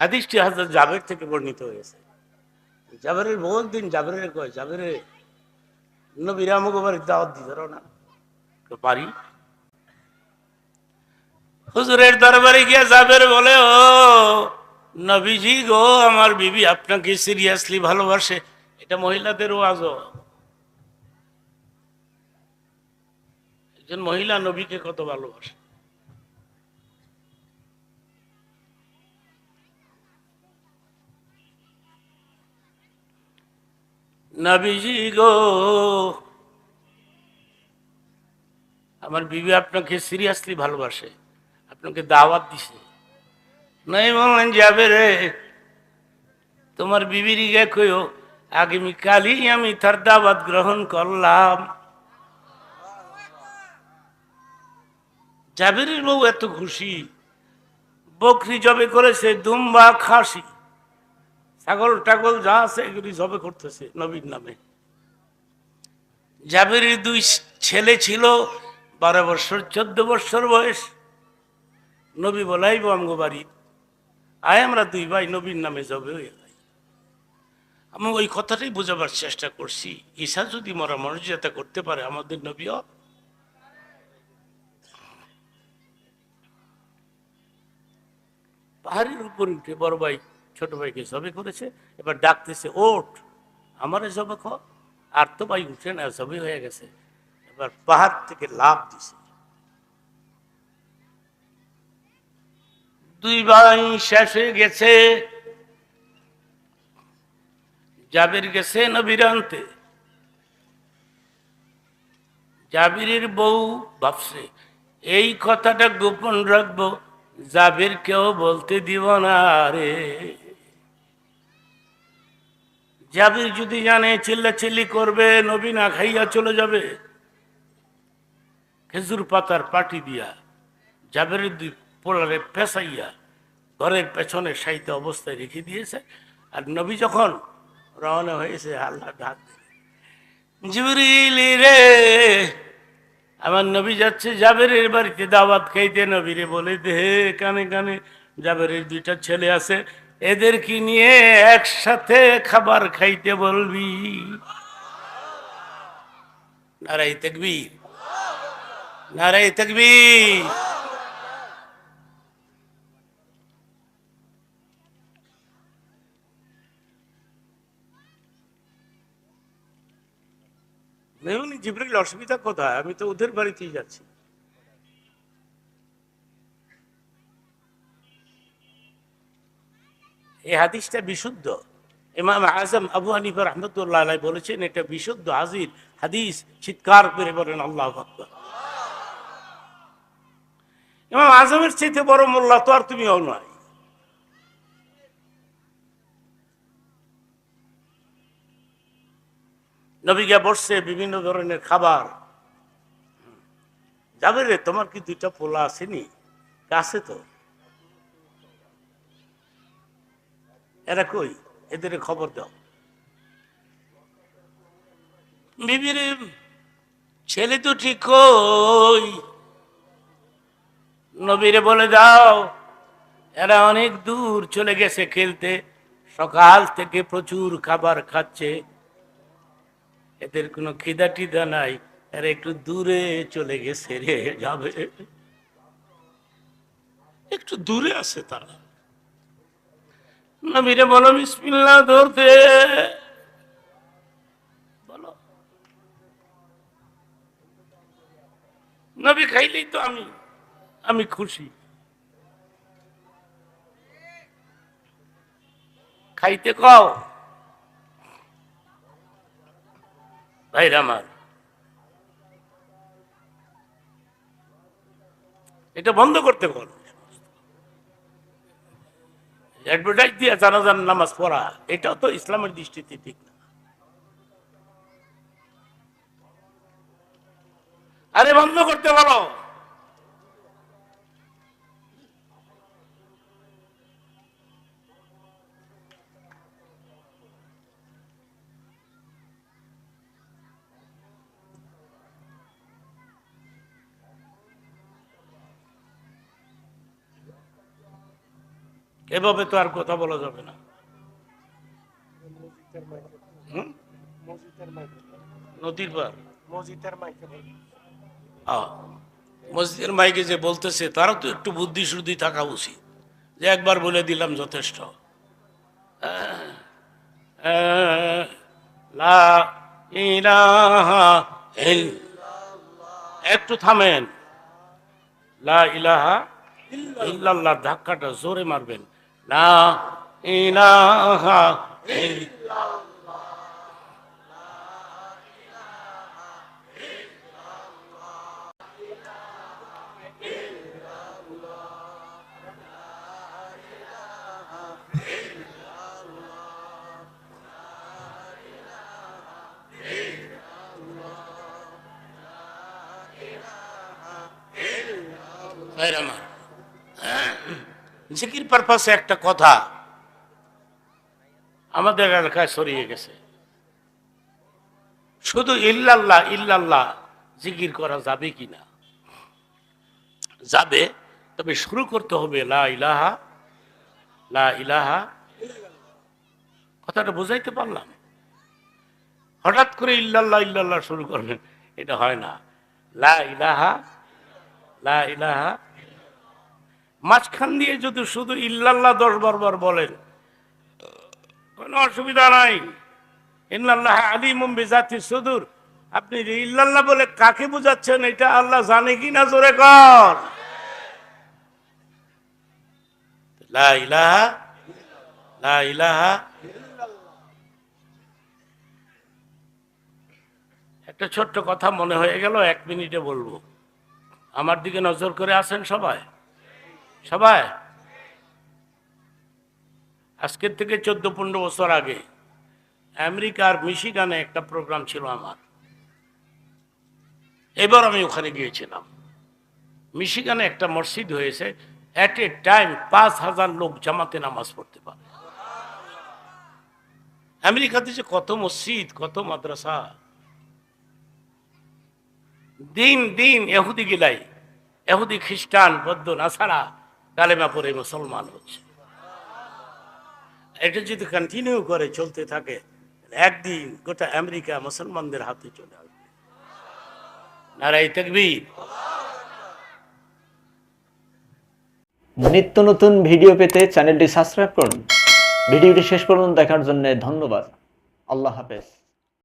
হাদিসটি হাজরত জাবের থেকে বর্ণিত হয়েছে। জাবেরের বহু দিন জাবেরের কয়, জাবেরে নবীরা দাওয়াত দিতে না। পারি। হুজুরের দরবারে গিয়ে জাবের বলে, ও নবীজি গো, আমার বিবি আপনাকে সিরিয়াসলি ভালোবাসে। এটা মহিলাদেরও আজও একজন মহিলা নবীকে কত ভালোবাসে। নবীজি গো। আমার বিবি আপনাকে সিরিয়াসলি ভালোবাসে, আপনাকে দাওয়াত দিছে। নাই বললেন, যাবে রে। তোমার বিবির গে আগামীকালই আমি তার দাওয়াত গ্রহণ করলাম। জাবেরের বউ এত খুশি, বকরি জবে করেছে দুম্বা খাসি। ছাগল টাগল যা আছে এগুলি জবে করতেছে নবীর নামে। জাবেরের দুই ছেলে ছিল, বারো বছর, চোদ্দ বছর বয়স। নবী বলাইব আমগো বাড়ি। আয় আমরা দুই ভাই নবীর নামে জবে হয়ে যাই। আমি ওই কথাটাই বোঝাবার চেষ্টা করছি। ঈশা যদি মরা মর্যাদা করতে পারে আমাদের নবীও। পাহাড়ের উপর উঠে বড় ভাই ছোট ভাইকে জবে করেছে, এবার ডাকতেছে, ওঠ, আমারে জবে খ আর তো ভাই উঠে না, জবে হয়ে গেছে। এবার পাহাড় থেকে লাভ দিছে। দুই ভাই শেষ হয়ে গেছে। জাবির গেছে নবীর আনতে। জাবিরের বউ ভাবছে, এই কথাটা গোপন রাখব জাবির কেউ বলতে দিব না রে। জাবির যদি জানে, চিল্লাচিল্লি করবে, নবী না খাইয়া চলে যাবে। খেজুর পাতার পাটি দিয়া জাবের দুই পোলারে পেঁচাইয়া ঘরের পেছনে সাইতে অবস্থায় রেখে দিয়েছে। আর নবী যখন রওনা হয়েছে, আল্লাহ ডাক জিবরিল রে, আমার নবী যাচ্ছে জাবেরের বাড়িতে, দাওয়াত খাইতে। নবীরে বলে দে কানে কানে জাবেরের দুইটা ছেলে আছে এদের কি নিয়ে একসাথে খাবার খাইতে বলবি। নারাই তকবীর। নারাই দেখুন জিব্রিল অসুবিধা কোথায়? আমি তো ওদের বাড়িতেই যাচ্ছি। এই হাদিসটা বিশুদ্ধ। ইমাম আজম আবু হানিফা রহমতুল্লাহ বলেছেন, এটা বিশুদ্ধ, হাজির হাদিস, চিৎকার করে বলেন আল্লাহ আকবর। ইমাম আজমের চাইতে বড় মোল্লা তো আর তুমিও নয়। নবীকে বসছে, বিভিন্ন ধরনের খাবার। যাবে রে, তোমার কি দুইটা পোলা আসেনি আছে তো। এরা কই? এদের খবর দাও। বিবির ছেলে তো ঠিক কই? নবীরে বলে দাও, এরা অনেক দূর চলে গেছে খেলতে। সকাল থেকে প্রচুর খাবার খাচ্ছে। এদের কোনো খিদা টিদা নাই। এরা একটু দূরে চলে গেছে রে, যাবে। একটু দূরে আছে তারা। নবীরে বলো বিসমিল্লা ধরতে। বলো। নবী খাইলেই তো আমি আমি খুশি। খাইতে কও। ভাই আমার, এটা বন্ধ করতে বল। অ্যাডভার্টাইজ দিয়ে জানাজান নামাজ পড়া, এটাও তো ইসলামের দৃষ্টিতে ঠিক না। আরে বন্ধ করতে বলো। এভাবে তো আর কথা বলা যাবে না। মসজিদের মাইকে যে বলতেছে, তারও তো একটু বুদ্ধি শুদ্ধি থাকা উচিত। যে একবার বলে দিলাম যথেষ্ট। একটু থামেন। লা ইলাহা ইল্লাল্লাহ, ধাক্কাটা জোরে মারবেন। লা ইলাহা ইল- ভাইরা আমার, জিকির পারপাসে একটা কথা আমাদের এলাকায় ছড়িয়ে গেছে। শুধু ইল্লাল্লাহ ইল্লাল্লাহ জিকির করা যাবে কিনা যাবে, তবে শুরু করতে হবে লা ইলাহা লা ইলাহা। কথাটা বুঝাইতে পারলাম? হঠাৎ করে ইল্লাল্লাহ ইল্লাল্লাহ শুরু করবেন, এটা হয় না। লা ইলাহা লা ইলাহা। মাঝখান দিয়ে যদি শুধু ইল্লাল্লাহ দশ বারবার বলেন, কোনো অসুবিধা নাই। ইল্লাল্লাহ আলিমুম বিজাতি সুদূর। আপনি যে ইল্লাল্লাহ বলে কাকে বুঝাচ্ছেন, এটা আল্লাহ জানে কি না জোরে কর। একটা ছোট্ট কথা মনে হয়ে গেল, এক মিনিটে বলব। আমার দিকে নজর করে আছেন সবাই? সবাই? আজকের থেকে চোদ্দ পনেরো বছর আগে আমেরিকার মিশিগানে একটা প্রোগ্রাম ছিল আমার। এবার আমি ওখানে গিয়েছিলাম। মিশিগানে একটা মসজিদ হয়েছে অ্যাট এ টাইম পাঁচ হাজার লোক জামাতে নামাজ পড়তে পারে। আমেরিকাতে যে কত মসজিদ, কত মাদ্রাসা। দিন দিন এহুদি গিলাই, এহুদি খ্রিস্টান, বৌদ্ধ, নাসারা কালেমা পরে মুসলমান হচ্ছে। এটা যদি কন্টিনিউ করে চলতে থাকে, একদিন গোটা আমেরিকা মুসলমানদের হাতে চলে আসবে। নারাই তকবীর। নিত্য নতুন ভিডিও পেতে চ্যানেলটি সাবস্ক্রাইব করুন। ভিডিওটি শেষ পর্যন্ত দেখার জন্য ধন্যবাদ। আল্লাহ হাফেজ।